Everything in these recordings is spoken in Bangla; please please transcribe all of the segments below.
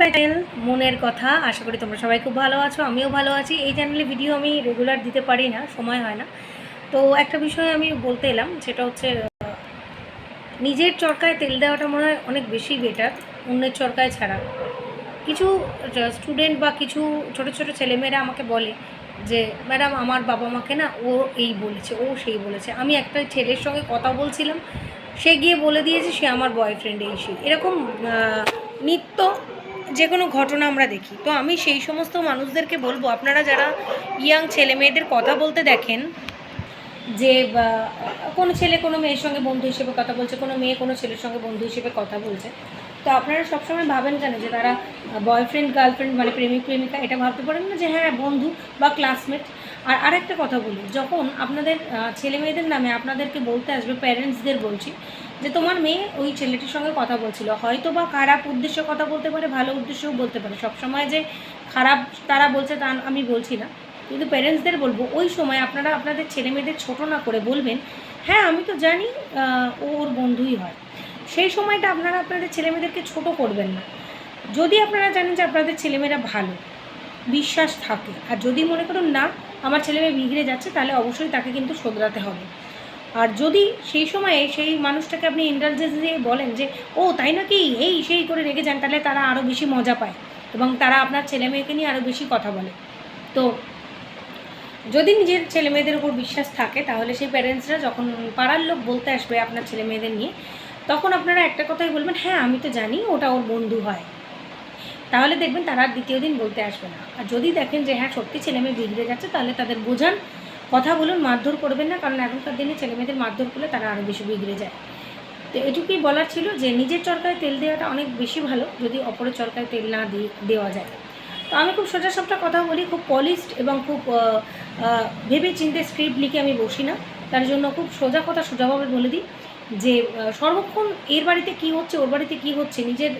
চ্যানেল মনের কথা, আশা করি তোমরা সবাই খুব ভালো আছো, আমিও ভালো আছি। এই চ্যানেলে ভিডিও আমি রেগুলার দিতে পারি না, সময় হয় না। তো একটা বিষয় আমি বলতে এলাম, সেটা হচ্ছে, নিজের চরকায় তেল দেওয়াটা মনে হয় অনেক বেশি বেটার অন্যের চরকায় ছাড়া। কিছু স্টুডেন্ট বা কিছু ছোট ছোট ছেলেমেয়েরা আমাকে বলে যে ম্যাডাম আমার বাবা মাকে না, ও এই বলেছে, ও সেই বলেছে। আমি একটা ছেলের সঙ্গে কথা বলছিলাম, সে গিয়ে বলে দিয়েছে, সে আমার বয়ফ্রেন্ড এই, সেই। এরকম নিত্য যে কোনো ঘটনা আমরা দেখি। তো আমি সেই সমস্ত মানুষদেরকে বলব, আপনারা যারা ইয়াং ছেলে মেয়েদের কথা বলতে দেখেন, যে কোনো ছেলে কোনো মেয়ের সঙ্গে বন্ধু হিসেবে কথা বলছে, কোনো মেয়ে কোনো ছেলের সঙ্গে বন্ধু হিসেবে কথা বলছে, তো আপনারা সবসময় ভাবেন কেন যে তারা বয়ফ্রেন্ড গার্লফ্রেন্ড মানে প্রেমিক, প্রেমিকা এটা ভাবতে পারেন না যে হ্যাঁ বন্ধু বা ক্লাসমেট আর আরেকটা কথা বলি, যখন আপনাদের ছেলে মেয়েদের নামে আপনাদেরকে বলতে আসবে প্যারেন্টসদের বলছি, যে তোমার মেয়ে ওই ছেলেটির সঙ্গে কথা বলছিল হয়তো বা খারাপ উদ্দেশ্যে কথা বলতে পারে, ভালো উদ্দেশ্যেও বলতে পারে। সবসময় যে খারাপ তারা বলছে তা আমি বলছি না। কিন্তু প্যারেন্টসদের বলব, ওই সময় আপনারা আপনাদের ছেলে মেয়েদের ছোটো না করে বলবেন হ্যাঁ আমি তো জানি ও ওর বন্ধুই হয়। সেই সময়টা আপনারা আপনাদের ছেলেমেয়েদেরকে ছোট করবেন না। যদি আপনারা জানেন যে আপনাদের ছেলেমেয়েরা ভালো, বিশ্বাস থাকে, আর যদি মনে করুন না আমার ছেলে মেয়ে বিগড়ে যাচ্ছে, তাহলে অবশ্যই তাকে কিন্তু শোধরাতে হবে। আর যদি সেই সময়ে সেই মানুষটাকে আপনি ইন্টারজেন্স দিয়ে বলেন যে, ও, তাই নাকি? এই, সেই করে রেগে যান, তাহলে তারা আরও বেশি মজা পায় এবং তারা আপনার ছেলে মেয়েকে নিয়ে আরও বেশি কথা বলে। তো যদি নিজের ছেলে মেয়েদের উপর বিশ্বাস থাকে, তাহলে সেই প্যারেন্টসরা যখন পাড়ার লোক বলতে আসবে আপনার ছেলে মেয়েদের নিয়ে, তখন আপনারা একটা কথাই বলবেন হ্যাঁ আমি তো জানি, ওটা ওর বন্ধু হয়। তাহলে দেখবেন তারা আর দ্বিতীয় দিন বলতে আসবে না। আর যদি দেখেন যে হ্যাঁ সত্যি ছেলে মেয়ে বিগড়ে যাচ্ছে, তাহলে তাদের বোঝান। কথা বলুন, মারধর করবেন না, কারণ এখনকার দিনে ছেলে মেয়েদের মারধর করলে তারা আরও বেশি বিগড়ে যায়। তো এটুকুই বলার ছিল যে, নিজের চরকায় তেল দেওয়াটা অনেক বেশি ভালো, যদি অপরের চরকায় তেল না দিয়ে, দেওয়া যায়। তো আমি খুব সোজা সাপটা কথা বলি, খুব পলিশড এবং খুব ভেবে চিন্তে স্ক্রিপ্ট লিখে আমি বসি না। তার জন্য খুব সোজা কথা সোজাভাবে বলে দিই। যে সর্বক্ষণ এর বাড়িতে কি হচ্ছে, ওর বাড়িতে কি হচ্ছে, নিজের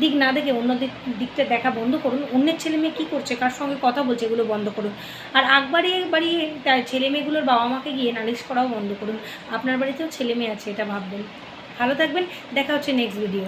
দিক না দেখে অন্য দিক, দিকটা দেখা বন্ধ করুন। অন্যের ছেলে মেয়ে কী করছে, কার সঙ্গে কথা বলছে, এগুলো বন্ধ করুন। আর আগ বাড়িয়ে বাড়িয়ে তার ছেলে মেয়েগুলোর বাবা মাকে গিয়ে নালিশ করাও বন্ধ করুন। আপনার বাড়িতেও ছেলে মেয়ে আছে, এটা ভাববেন। ভালো থাকবেন, দেখা হচ্ছে নেক্সট ভিডিও